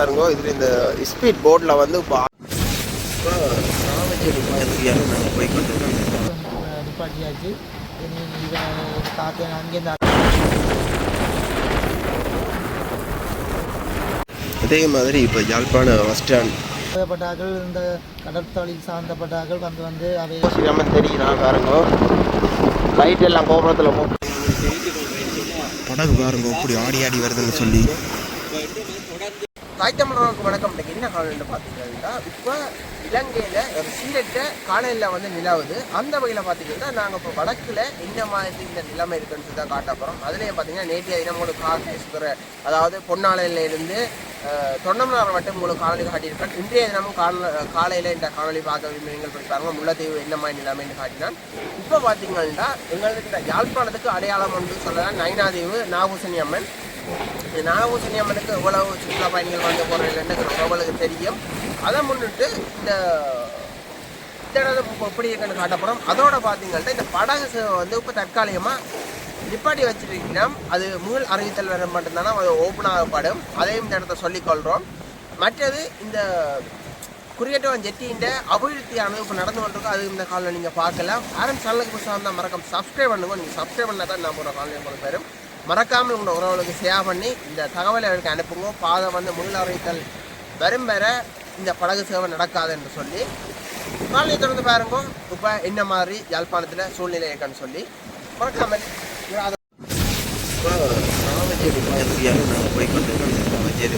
பாருங்க இதில் இந்த ஸ்பீட் போட்டில் வந்து இப்போ நிப்பாட்டியாச்சு தாத்தன் அங்கேருந்து அதே மாதிரி இப்போ யாழ்ப்பாண பஸ் ஸ்டாண்ட் இந்த கடற்தொழில் சார்ந்தப்பட்டாக்கள் வந்து வந்து அவை சிரமம் தெரியுறான் பாருங்க. லைட் எல்லாம் கோபுரத்தில் போட்டு படகு பாருங்க இப்படி ஆடி ஆடி வருதுன்னு சொல்லி. தாய் தமிழர்களுக்கு வணக்கம் என்ன காலம்னு பார்த்தீங்கன்னா இப்போ இலங்கையில் ஒரு சீரற்ற காலையில் வந்து நிலவுது. அந்த வகையில் பார்த்தீங்கன்னா நாங்கள் இப்போ வடக்கில் என்ன மாதிரி இந்த நிலைமை இருக்குன்னு தான் காட்ட போகிறோம் அதுலேயும் பார்த்தீங்கன்னா நேற்றைய தினம் உங்களுக்கு காலேஸ்வர அதாவது பொன்னாலையிலிருந்து தொண்டமனார் வட்டம் உங்களுக்கு காணொலி காட்டியிருக்கான் இன்றைய தினமும் கால காலையில் இந்த காணொலி பார்க்க விரும்புகிறீங்க படிப்பாங்க முல்லைத்தீவு என்ன மாதிரி நிலைமைன்னு காட்டினான் இப்போ பார்த்தீங்கன்னா எங்களுக்கு இந்த யாழ்ப்பாணத்துக்கு அடையாளம் ஒன்று சொல்லலாம். நைனாதீவு நாகூசனி அம்மன் இது நாகபூசணி அம்மனுக்கு எவ்வளவு சுற்றுலா பயணிகள் வந்து போகிறதுன்னு உங்களுக்கு தெரியும். அதை முன்னிட்டு இந்த இந்த எப்படி இருக்குன்னு காட்டப்படும். அதோட பார்த்தீங்கன்னா இந்த படகு சேவை வந்து இப்போ தற்காலிகமாக நிப்பாட்டி வச்சிருக்கோம் அது முதல் அறிவித்தல் வர மட்டும்தானே அது ஓப்பன் ஆகப்படும். அதையும் இந்த இடத்த சொல்லிக்கொள்கிறோம் மற்றது இந்த குறியேட்டவன் ஜெட்டியின் அபிவிருத்தியானது இப்போ நடந்து கொண்டிருக்கும். அது இந்த காலில் நீங்கள் பார்க்கலாம். ஆரம்ப சேனலுக்கு புதுசாக இருந்தால் மறக்காம சப்ஸ்கிரைப் பண்ணுங்க. நீங்கள் சப்ஸ்கிரைப் பண்ணால் தான் நான் போகிற காலையில் உங்களுக்கு பெறும் மறக்காமல் உங்களோட உறவுகளுக்கு ஷேர் பண்ணி இந்த தகவலை அவருக்கு அனுப்புங்க. பாதை வந்து முள் வரும் வர இந்த படகு சேவை நடக்காது என்று சொல்லி. நாளை தொடர்ந்து பாருங்க. இப்போ என்ன மாதிரி யாழ்ப்பாணத்தில் சூழ்நிலை இருக்கான்னு சொல்லி. மறக்காமல் ராமச்சேரி பகுதியாக நாங்கள் போய் கொண்டிருக்கோம்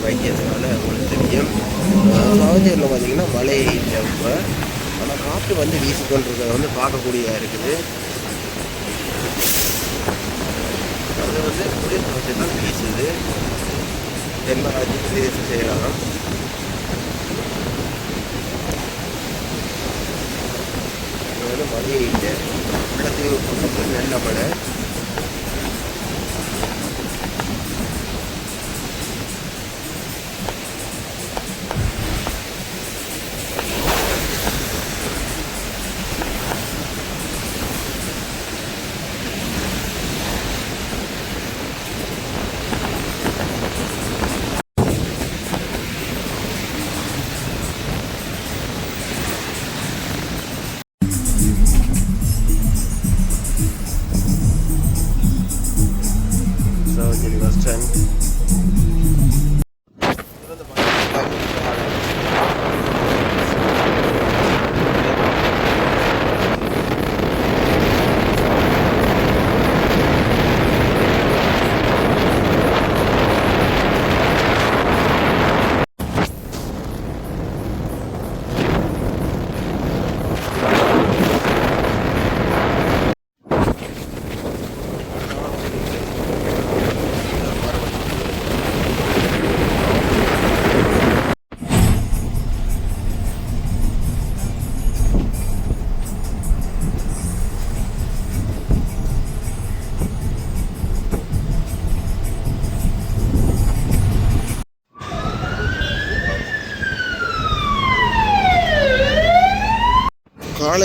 வைத்தியத்தினால உங்களுக்கு தெரியும் ராமச்சேரியில் பார்த்தீங்கன்னா மழை இல்லை இப்போ ஆனால் காற்று வந்து வீசிக்கொண்டிருக்கிறத வந்து பார்க்கக்கூடியதாக இருக்குது. அது வந்து குளிர் காற்று தான் வீசுது தென்மராட்சி பிரதேச செயலகம் இது வந்து மழையே இல்லை உள்ளத்தீவு பக்கத்தில் நல்ல மழை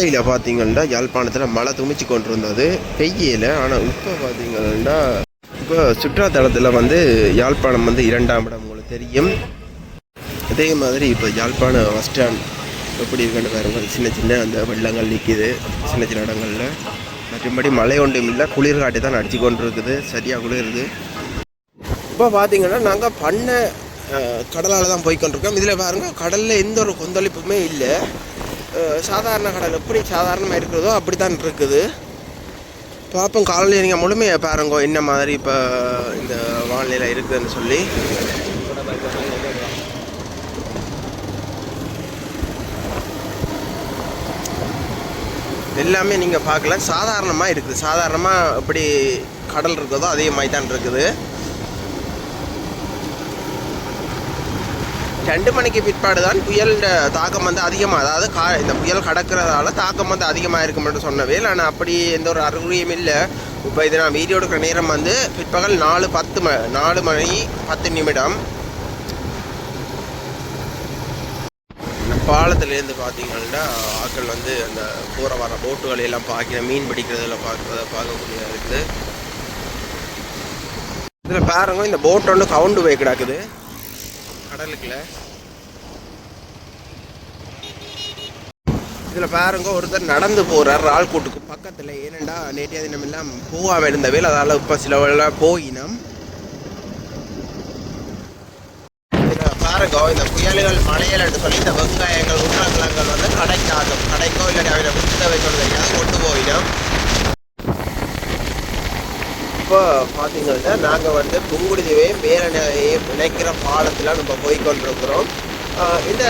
காலையில் பார்த்தீங்கன்னா யாழ்ப்பாணத்தில் மழை துமிச்சு கொண்டு இருந்தது பெய்யல ஆனால் இப்போ பார்த்தீங்கன்னா இப்போ சுற்றுலாத்தலத்தில் வந்து யாழ்ப்பாணம் வந்து இரண்டாம் இடம் உங்களுக்கு தெரியும். அதே மாதிரி இப்போ யாழ்ப்பாணம் பஸ் ஸ்டாண்ட் எப்படி இருக்குன்னு பாருங்கள் சின்ன சின்ன அந்த வெள்ளங்கள் நிற்கிது சின்ன சின்ன இடங்களில். மற்றபடி மழை ஒன்றும் இல்லை குளிர் காட்டி தான் அடிச்சு கொண்டு இருக்குது சரியாக குளிருது. இப்போ பார்த்தீங்கன்னா நாங்கள் பண்ண கடலால் தான் போய் கொண்டிருக்கோம் இதில் பாருங்க கடலில் எந்த ஒரு கொந்தளிப்புமே இல்லை. சாதாரண கடல் எப்படி சாதாரணமாக இருக்கிறதோ அப்படி தான் இருக்குது. பார்ப்போம் காலையில் நீங்கள் முழுமையாக பாருங்க என்ன மாதிரி இப்போ இந்த வானிலை இருக்குதுன்னு சொல்லி. எல்லாமே நீங்கள் பார்க்கலாம் சாதாரணமாக இருக்குது. சாதாரணமாக எப்படி கடல் இருக்குதோ அதே மாதிரி தான் இருக்குது. ரெண்டு மணிக்கு பிற்பாடு தான் புயல் தாக்கம் வந்து அதிகமாக அதாவது கா இந்த புயல் கடக்கிறதால தாக்கம் வந்து அதிகமாக இருக்கும்னு சொன்னவே ஆனால் அப்படி எந்த ஒரு அறிகுறியும் இல்லை. இப்போ இது நான் வீடியோ எடுக்கிற நேரம் வந்து பிற்பகல் நாலு பத்து ம நாலு மணி பத்து நிமிடம். இந்த பாலத்துலேருந்து பார்த்தீங்கன்னா ஆட்கள் வந்து அந்த போகிற வர போட்டுகளை எல்லாம் பார்க்கிற மீன் பிடிக்கிறதுல பார்க்குறத பார்க்கக்கூடிய இருக்குது. இதில் பாருங்க இந்த போட் ஒன்று கவுண்டு போய் கிடக்குது. கடலுக்குள்ள. இதில் பாருங்க ஒருத்தர் நடந்து போகிறார் ரால்கோட்டுக்கு பக்கத்தில். ஏனண்டா நேற்றைய தினம் எல்லாம் போகாமல் இருந்தவே அதால் இப்போ சிலவெல்லாம் போயினம். இதில் பாருங்க இந்த புயல்கள் மலையில் என்று சொல்லி இந்த வெங்காயங்கள் உருளைக்கிழங்கள் வந்து கடைக்காகும் கடைக்கோ இல்லை அவரை விட்டு வைக்கிறது தெரியாது கொண்டு போயிடும். இப்போ பார்த்தீங்கன்னா நாங்கள் வந்து புங்குடிதுவே பேரணையையும் நினைக்கிற பாலத்தில் நம்ம போய் கொண்டிருக்கிறோம். இந்த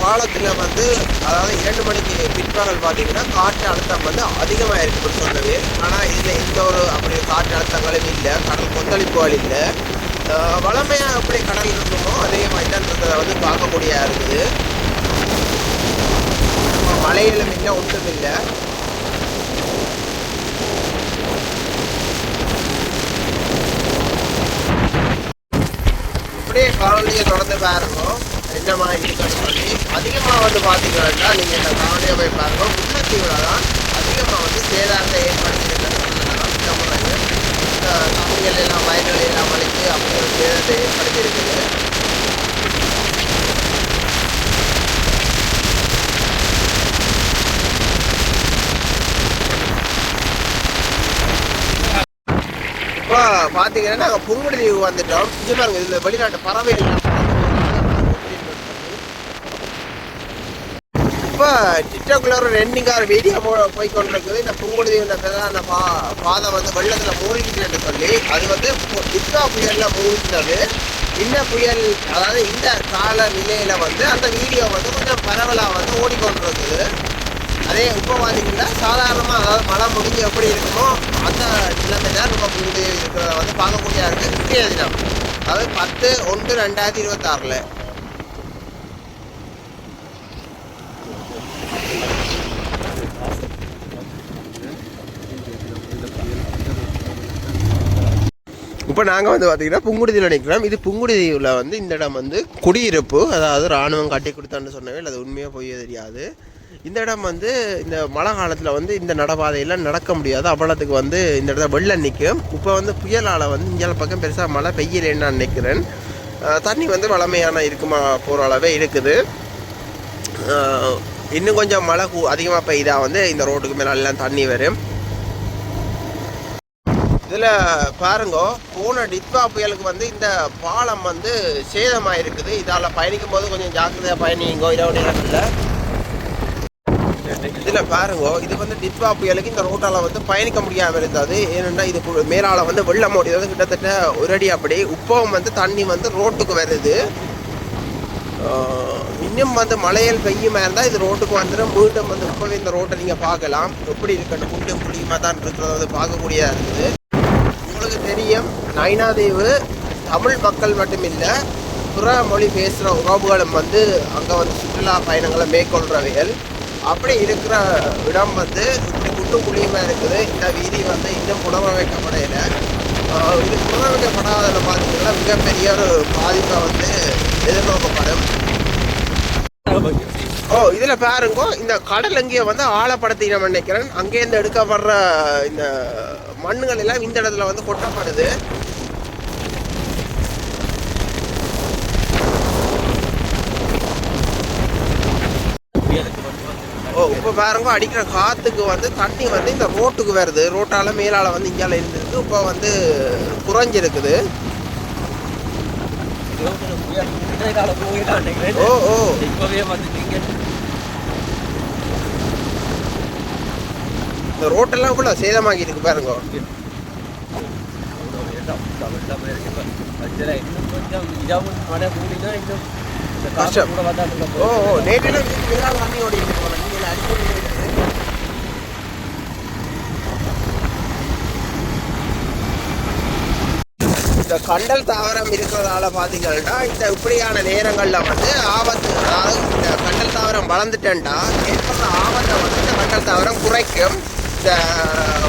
காலத்தில் வந்து அதாவது இரண்டு மணிக்கு பிற்பகல் பார்த்தீங்கன்னா காற்று அழுத்தம் வந்து அதிகமாக இருக்குன்னு சொன்னது. ஆனால் இதில் எந்த ஒரு அப்படி காற்று அழுத்தங்களும் இல்லை கடல் கொந்தளிப்புகள் இல்லை. வளமையாக எப்படி கடல் இருக்குமோ அதே மாதிரி தான் இருக்கிறத வந்து பார்க்கக்கூடிய இருக்குது. மலையிலும் இல்லை ஒன்றும் இல்லை. அப்படியே காணொலியை தொடர்ந்து பாருங்க. என்ன மாதிரி அதிகமாக வந்து பார்த்தீங்கன்னா நீங்கள் இந்த காவலியை போய் பாருங்க. முன்னத்தீவில் தான் அதிகமாக வந்து சேதாரத்தை ஏற்படுத்தியிருக்கிறது இந்த முறையில் இந்த கம்பிகள் எல்லாம் வயல்கள் எல்லாம் அழித்து அப்படி ஒரு சேதத்தை ஏற்படுத்தியிருக்குது இப்போ பார்த்தீங்கன்னா நாங்கள் புங்குடுதீவு வந்துட்டோம். இங்கே பாருங்க இதில் வெளிநாட்டு பறவை எல்லாம் இப்போ டிக்டாக்ல ஒரு ரெண்டு கார் வீடியோ போ போய் கொண்டிருக்குது. இந்த புங்குடுதீவு தான் அந்த பா பாதை வந்து வெள்ளத்தில் மூழ்கிட்டு சொல்லி. அது வந்து டிக்டா புயலில் மூழ்கினது. இந்த புயல் அதாவது இந்த கால நிலையில் வந்து அந்த வீடியோ வந்து கொஞ்சம் பரவலாக வந்து ஓடிக்கொண்டிருக்குது. அதே இப்போ பார்த்தீங்கன்னா சாதாரணமாக அதாவது மழை முடிஞ்சு எப்படி இருக்குமோ அந்த நிலைமை தான் நம்ம முந்தைய இருக்கிறத வந்து பார்க்கக்கூடிய இருக்குது இன்றைய தினம். அதாவது பத்து ஒன்று ரெண்டாயிரத்தி இருபத்தாறில். இப்போ நாங்கள் வந்து பார்த்தீங்கன்னா புங்குடுதியில் நிற்கிறோம் இது புங்குடுதியில் வந்து இந்த இடம் வந்து குடியிருப்பு. அதாவது இராணுவம் கட்டி கொடுத்தான்னு சொன்னவே அது உண்மையாக போய் தெரியாது. இந்த இடம் வந்து இந்த மழை காலத்தில் வந்து இந்த நடைபாதையெல்லாம் நடக்க முடியாது. அவ்வளோத்துக்கு வந்து இந்த இடத்துல வெள்ளம் நிற்கும் இப்போ வந்து புயலால் வந்து இங்கே பக்கம் பெருசாக மழை பெய்யலைன்னு நான் நினைக்கிறேன். தண்ணி வந்து வளமையான இருக்குமா போகிற அளவே இருக்குது. இன்னும் கொஞ்சம் மழை அதிகமாக பெய்தா வந்து இந்த ரோட்டுக்கு மேலே எல்லாம் தண்ணி வரும். இதில் பாருங்க போன டித்வா புயலுக்கு வந்து இந்த பாலம் வந்து சேதமாக இருக்குது இதால் பயணிக்கும் போது கொஞ்சம் ஜாக்கிரதையாக பயணிங்கோ இரவு நேரத்தில் இதில் பாருங்க இது வந்து டித்வா புயலுக்கு இந்த ரோட்டால் வந்து பயணிக்க முடியாமல் இருந்தது. ஏனென்னா இது மேலால் வந்து வெள்ளம் வந்து கிட்டத்தட்ட ஒரு அடி அப்படி உப்பவும் வந்து தண்ணி வந்து ரோட்டுக்கு வருது. இன்னும் வந்து மலையில் பெய்யுமா இருந்தால் இது ரோட்டுக்கு வந்துடும் மீண்டும் வந்து இப்போவே இந்த ரோட்டை நீங்கள் பார்க்கலாம். எப்படி இருக்கணும் குண்டும் குழியுமா தான் இருக்கிறத வந்து பார்க்கக்கூடியதாக இருக்குது. உங்களுக்கு தெரியும் நைனாதீவு தமிழ் மக்கள் மட்டும் இல்லை புற மொழி பேசுகிற உறவுகளும் வந்து அங்கே வந்து சுற்றுலா பயணங்களை மேற்கொள்கிறவைகள் அப்படி இருக்கிற இடம் வந்து இப்படி குண்டும் குழியுமா இருக்குது இந்த வீதி வந்து இன்னும் புனரமைக்கப்படையில இது புனரமைக்கப்படாததில் பார்த்தீங்கன்னா மிகப்பெரிய ஒரு பாதிப்பை வந்து எதிர்நோக்கப்படும். ஓ இதுல பாருங்க இந்த கடல் அங்கேயே வந்து ஆழப்படுத்தி நான் நினைக்கிறேன் அங்கேருந்து எடுக்கப்படுற இந்த மண்ணுகள் எல்லாம் இந்த இடத்துல வந்து கொட்டப்படுது. ஓ இப்போ பாருங்க அடிக்கிற காத்துக்கு வந்து தண்ணி வந்து இந்த ரோட்டுக்கு வருது. ரோட்டால மேலால வந்து இங்கால இருந்திருக்கு. இப்போ வந்து குறைஞ்சிருக்குது. ஓ ஓ. இப்பவே வந்துட்டீங்க இந்த ரோட்டெல்லாம் கூட சேதமாகி இருக்கு பாருங்க. கொஞ்சம் இந்த கஷ்டம். ஓ ஓ தண்ணி இந்த கண்டல் தாவரம் இருக்கிறதால பார்த்தீங்கன்னா இந்த இப்படியான நேரங்களில் வந்து ஆபத்து அதாவது இந்த கண்டல் தாவரம் வளர்ந்துட்டேன்டா ஏற்படுற ஆபத்தை வந்து இந்த கண்டல் தாவரம் குறைக்கும். இந்த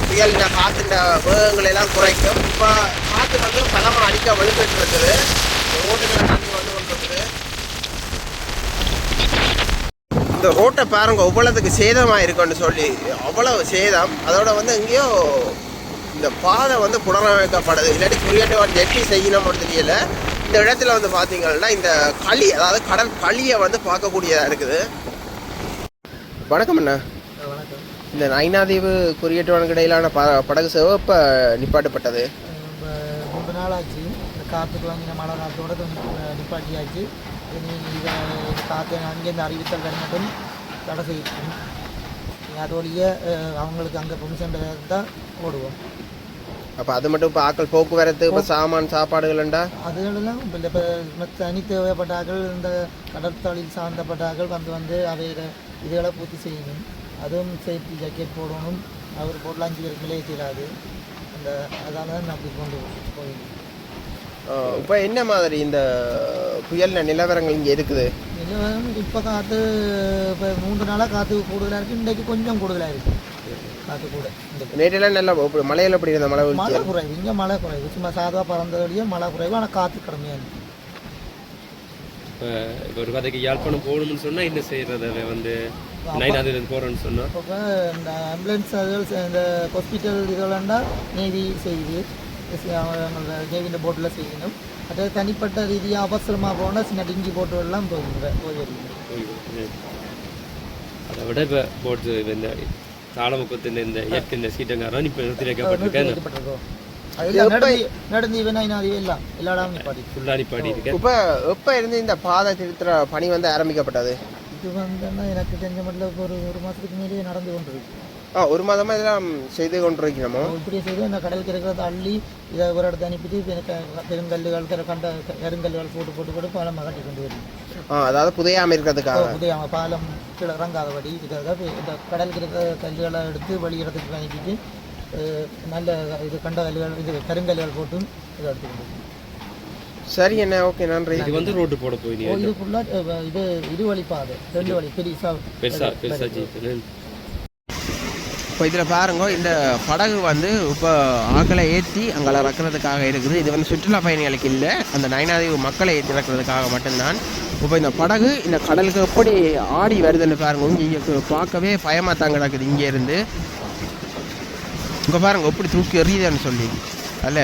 புயல் இந்த காற்றுன்ற வேகங்களை எல்லாம் குறைக்கும். இப்போ காற்று வந்து பலமாக அடிக்க வலுப்பெற்று இருக்குது ரோட்டுகளில் தண்ணி வந்து கொண்டிருக்குது. இந்த ரோட்டை பாருங்க அவ்வளோத்துக்கு சேதமாக இருக்குன்னு சொல்லி அவ்வளவு சேதம். அதோட வந்து எங்கேயோ இந்த பாதை வந்து புனரமைக்கப்படுது. இல்லாட்டி குறியீட்டு ஜெட்டி செய்யணும்னு தெரியல. இந்த இடத்துல வந்து பார்த்தீங்கன்னா இந்த களி அதாவது கடல் களியை வந்து பார்க்கக்கூடியதாக இருக்குது. வணக்கம் அண்ணா. இந்த நைனாதீவு குறியீட்டுவனுக்கு இடையிலான ப படகு சேவை இப்போ நிப்பாட்டப்பட்டது? மூன்று நாள் ஆச்சு காற்றுக்கு வாங்கின மழை காற்றோட நிப்பாட்டியாச்சு. இதை காற்று அங்கேருந்து அறிவித்தல் மட்டும் தடை செய்யும் அதோடைய அவங்களுக்கு அங்கே பெர்மிஷன் தான் ஓடுவோம். அப்போ அது மட்டும் இப்போ ஆக்கள் போக்குவரத்து இப்போ சாமான் சாப்பாடுகள்ண்டா அதுகளெல்லாம் இப்போ இப்போ தனி தேவைப்பட்டார்கள் இந்த கடற்தொழில் சார்ந்தப்பட்டார்கள் வந்து வந்து அவையில இதுகளை பூர்த்தி செய்யணும். அதுவும் சேஃப்டி ஜாக்கெட் போடணும். அவர் போடலாம் அஞ்சு பேருக்கு மேலே செய்யாது அந்த அதால தான் நான் அப்படி கொண்டு போயிருக்கேன் இப்போ என்ன மாதிரி இந்த புயல் நிலவரங்கள் இங்கே இருக்குது? நிலவரம் இப்போ காற்று இப்போ மூன்று நாளாக காற்று கூடுதலாக இருக்குது இன்றைக்கு கொஞ்சம் கூடுதலாக இருக்குது காற்று கூட. இந்த நேற்றெல்லாம் நல்லா இப்படி மலையில் எப்படி இருந்த மழை மழை குறைவு. இங்கே மழை குறைவு. சும்மா சாதா பறந்ததுலேயே மழை குறைவு. ஆனால் காற்று கடுமையாக இருக்குது இப்போ இப்போ ஒரு கதைக்கு யாழ்ப்பாணம் போகணும்னு சொன்னா என்ன செய்யறது அதை போறேன்னு சொன்னா. இப்போ இந்த ஆம்புலன்ஸ் அதுகள் இந்த ஹாஸ்பிட்டல் இதெல்லாம்டா நேவி செய்யுது. அவங்களோட நேவிஇந்த போட்டில் செய்யணும். அது தனிப்பட்ட ரீதியாக அவசரமாக போனால் சின்ன டிங்கி போட்டு எல்லாம் போயிடுங்க போய் வருவீங்க அதை விட இப்போ போட்டு இந்த தாளமுக்கத்தின் இந்த இயற்கை இந்த சீட்டங்காரம் இப்போ நிறுத்தி வைக்கப்பட்டிருக்கேன் வைக்கப்பட்டிருக்கோம் அதெல்லாம் நடந்து நடந்து இவன் ஐநாதி எல்லாம் எல்லா இடமும் நிப்பாட்டி ஃபுல்லாக நிப்பாடி இருக்கேன். இப்போ எப்போ இருந்து இந்த பாதை திருத்துற பணி வந்து ஆரம்பிக்கப்பட்டது. இது வந்து எனக்கு தெரிஞ்ச மட்டும் ஒரு ஒரு மாதத்துக்கு மேலேயே நடந்து கொண்டு இருக்கு ஆ ஒரு மாதமாக இதெல்லாம் செய்து கொண்டிருக்கிறோமோ இப்படியே செய்து இந்த கடல் கிடைக்கிறத அள்ளி இதை ஒரு இடத்த அனுப்பிட்டு பெருங்கல்லுகள் கண்ட கருங்கல்லுகள் போட்டு போட்டு போட்டு பாலம் கட்டி கொண்டு வருது. ஆ அதாவது புதையாமல் இருக்கிறதுக்காக. புதிய பாலம் கீழே இறங்காதபடி இப்ப இந்த கடல் இருக்கிற கல்லுகளை எடுத்து வழி இடத்துக்கு அனுப்பிட்டு நல்ல இது கண்ட கல்லுகள் இது கருங்கல்லுகள் போட்டு இதை எடுத்து கொண்டு வருது. சரி என்ன ஓகே நன்றி. இது வந்து ரோட்டு போட போய் நீ ஓ, இது ஃபுல்லாக இது இரு வழி பாதை. ரெண்டு வழி பெருசா பெருசா பெருசா ஜீப்பு இப்போ இதில் பாருங்க இந்த படகு வந்து இப்போ ஆக்களை ஏற்றி அங்கே இறக்குறதுக்காக இருக்குது. இது வந்து சுற்றுலா பயணிகளுக்கு இல்லை அந்த நயனாதீவு மக்களை ஏற்றி இறக்குறதுக்காக மட்டும்தான். இப்போ இந்த படகு இந்த கடலுக்கு எப்படி ஆடி வருதுன்னு பாருங்க இங்கே பார்க்கவே பயமாக தான் கிடக்குது இங்கே இருந்து. இங்கே பாருங்க எப்படி தூக்கி எறியுதுன்னு சொல்லி. அல்ல.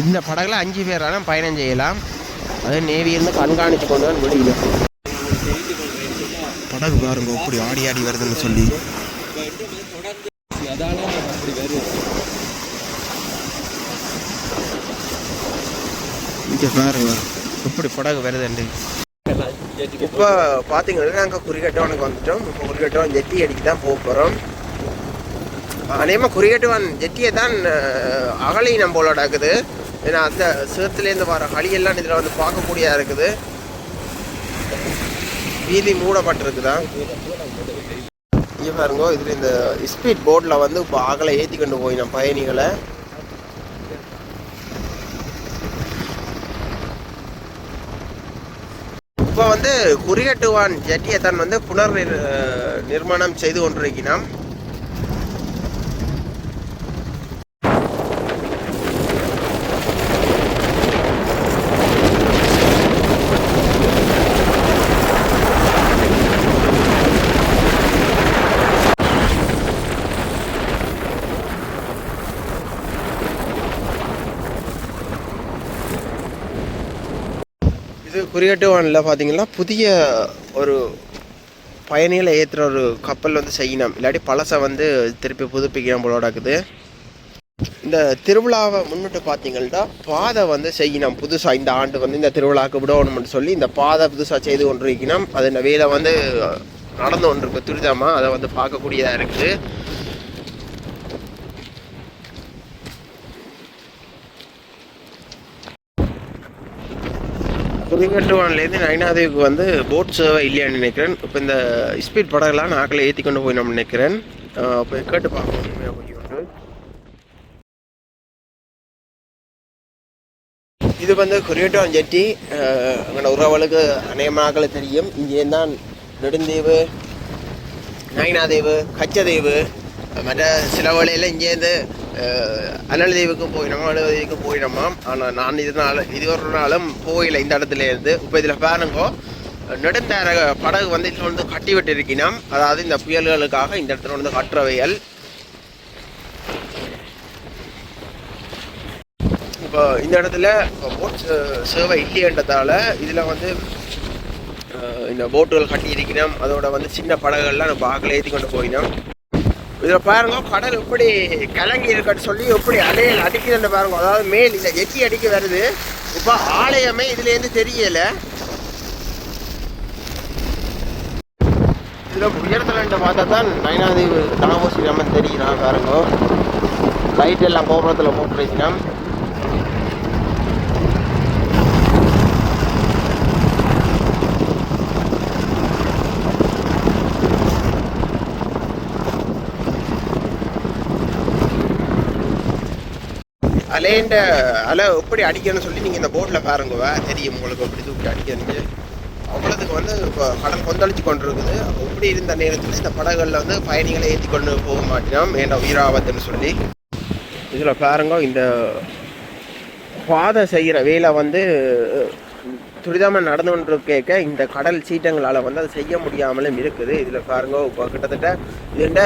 இந்த படகுல அஞ்சு பேரான பயணம் செய்யலாம். அது நேவியிருந்து கண்காணித்து கொண்டு தான் முடியல படகு பாருங்க எப்படி ஆடி ஆடி வருதுன்னு சொல்லி. இங்கே பாருங்க எப்படி படகு வருதுண்டு. இப்போ பார்த்தீங்கன்னா நாங்கள் குறிகட்டவனுக்கு வந்துட்டோம். இப்போ குறிகட்டவன் ஜெட்டி அடிக்க தான் போக போகிறோம் அநேகமாக குறிகட்டுவான் ஜெட்டியை தான் அகலினம் போல நடக்குது ஏன்னா அந்த சேத்துலேருந்து வர களியெல்லாம் இதில் வந்து பார்க்கக்கூடியதாக இருக்குது. வீதி மூடப்பட்டிருக்குதா? இங்கே பாருங்க இதில் இந்த ஸ்பீட் போட்டில் வந்து இப்போ அகலை ஏற்றி கொண்டு போய் பயணிகளை. இப்போ வந்து குறியட்டுவான் ஜெட்டியை தான் வந்து புனர் நிர்மாணம் செய்து கொண்டிருக்கிறோம் இது குறியட்டுவானில் பார்த்தீங்கன்னா புதிய ஒரு பயணிகளை ஏற்றுற ஒரு கப்பல் வந்து செய்யணும். இல்லாட்டி பழசை வந்து திருப்பி புதுப்பிக்கணும் போல இருக்குது இந்த திருவிழாவை முன்னிட்டு பார்த்தீங்கன்னா பாதை வந்து செய்யணும். புதுசாக இந்த ஆண்டு வந்து இந்த திருவிழாவுக்கு விடணும்னு சொல்லி இந்த பாதை புதுசாக செய்து கொண்டிருக்கணும். அது இந்த வேலை வந்து நடந்து கொண்டிருக்கு துரிதமாக அதை வந்து பார்க்கக்கூடியதாக இருக்குது. குறிகட்டுவான்லேருந்து நயனாதேவிக்கு வந்து போட் சேவை இல்லையான்னு நினைக்கிறேன். இப்போ இந்த ஸ்பீட் படகுலாம் நாக்கில் ஏற்றி கொண்டு போய் நம்ம நினைக்கிறேன் இப்போ கேட்டு பார்ப்போம். இது வந்து குறியட்டுவான் ஜெட்டி அங்கே உறவுகளுக்கு அநேகமாக தெரியும். இங்கே தான் நெடுந்தீவு நயனாதேவு கச்சதீவு மற்ற சில வேளையில் இங்கேருந்து அனல்தீவுக்கும் போயினோம் அனுமதிக்கும் போயிடமா ஆனால் நான் இதனால இது ஒரு நாளும் போயில இந்த இடத்துல இருந்து. இப்போ இதில் பாருங்கோ நெடுந்தார படகு வந்து இதில் வந்து கட்டி விட்டுருக்கினோம் அதாவது இந்த புயல்களுக்காக இந்த இடத்துல வந்து கட்டுறவையல் இப்போ இப்போ இந்த இடத்துல போட் சேவை இல்லைன்றதால இதில் வந்து இந்த போட்டுகள் கட்டி இருக்கணும் அதோட வந்து சின்ன படகுகள்லாம் நம்ம பாக்கில் ஏற்றி கொண்டு போயினோம். இதில் பாருங்க கடல் எப்படி கலங்கி இருக்கான்னு சொல்லி எப்படி அலையில் அடிக்குதுன்னு பாருங்க. அதாவது மேல் இந்த எட்டி அடிக்க வருது. இப்போ ஆலயமே இதுலேருந்து தெரியல. இதில் உயரத்தில் பார்த்தா தான் நயனாதேவி தாமோசி நம்ம தெரிகிறான் பாருங்க. லைட் எல்லாம் கோபுரத்தில் போட்டு வச்சுனா அலை எப்படி அடிக்கணும்னு சொல்லி நீங்கள் இந்த போட்டில் பாருங்க தெரியும் உங்களுக்கு எப்படி தூக்கி அடிக்கணுங்க அவ்வளோத்துக்கு வந்து இப்போ கடல் கொந்தளிச்சு கொண்டு இருக்குது இருந்த நேரத்தில் இந்த படகுகளில் வந்து பயணிகளை ஏற்றி கொண்டு போக மாட்டோம் ஏன்னா உயிராபத்துன்னு சொல்லி. இதில் பாருங்க இந்த பாதை செய்கிற வேலை வந்து துரிதமாக நடந்து கொண்டு கேட்க இந்த கடல் சீட்டங்களால் வந்து அதை செய்ய முடியாமலும் இருக்குது. இதில் பாருங்க இப்போ கிட்டத்தட்ட இதுண்ட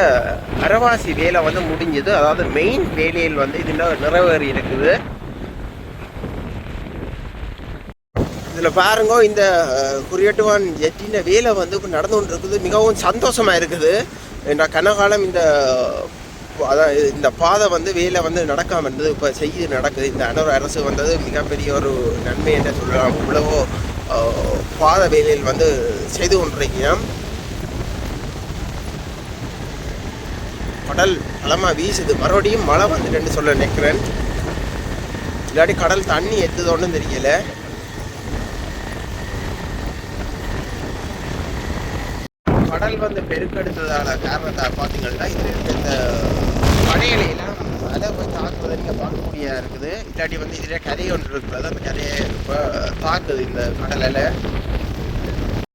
அரவாசி வேலை வந்து முடிஞ்சது. அதாவது மெயின் வேலையில் வந்து இதுண்ட நிறைவேறி இருக்குது. இதில் பாருங்க இந்த குறியட்டுவான் ஜெட்டின வேலை வந்து இப்போ நடந்து கொண்டு இருக்குது. மிகவும் சந்தோஷமாக இருக்குது. ஏன்னா கனகாலம் இந்த அதான் இந்த பாதை வந்து வேலை வந்து நடக்காமல் இருந்தது. இப்போ செய்து நடக்குது. இந்த அனூர் அரசு வந்தது மிகப்பெரிய ஒரு நன்மை என்று சொல்லலாம். இவ்வளவோ பாதை வேலையில் வந்து செய்து கொண்டிருக்கிறோம் கடல் பலமாக வீசுது. மறுபடியும் மழை வந்துட்டுன்னு சொல்ல நினைக்கிறேன். இல்லாட்டி கடல் தண்ணி எத்துதோன்னு தெரியல. கடல் வந்து பெருக்கெடுத்ததால காரணத்தை பார்த்தீங்கன்னா இது இந்த படையலையெல்லாம் அதை போய் தாக்குவதை நீங்கள் பார்க்கக்கூடியதாக இருக்குது. இல்லாட்டி வந்து இதில் கதை ஒன்று இருக்கிறது அந்த கதையை இப்போ தாக்குது இந்த கடலில்